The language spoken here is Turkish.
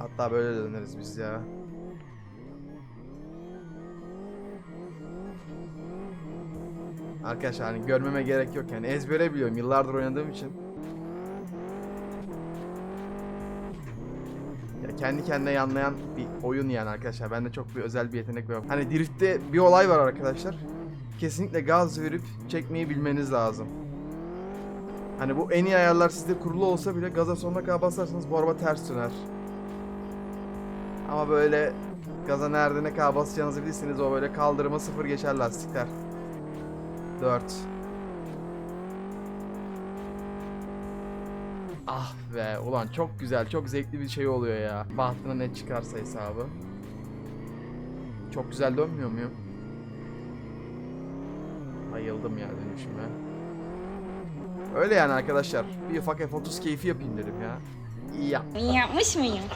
Hatta böyle döneriz biz ya. Arkadaşlar hani görmeme gerek yok yani ezbere biliyorum yıllardır oynadığım için. Ya kendi kendine yanlayan bir oyun yani arkadaşlar. Bende çok bir özel bir yetenek yok. Hani driftte bir olay var arkadaşlar. Kesinlikle gaz verip çekmeyi bilmeniz lazım. Hani bu en iyi ayarlar sizde kurulu olsa bile gaza sonuna kadar basarsanız bu araba ters döner. Ama böyle gaza nerede ne kadar basacağınızı bilirsiniz o böyle kaldırıma sıfır geçer lastikler. 4 Ah be ulan çok güzel çok zevkli bir şey oluyor ya. Bahtına ne çıkarsa hesabı. Çok güzel dönmüyor muyum? Bayıldım ya dönüşüme. Öyle yani arkadaşlar. Bir ufak F30 keyfi yapayım dedim ya. İyi yap. Yapmış mıyım?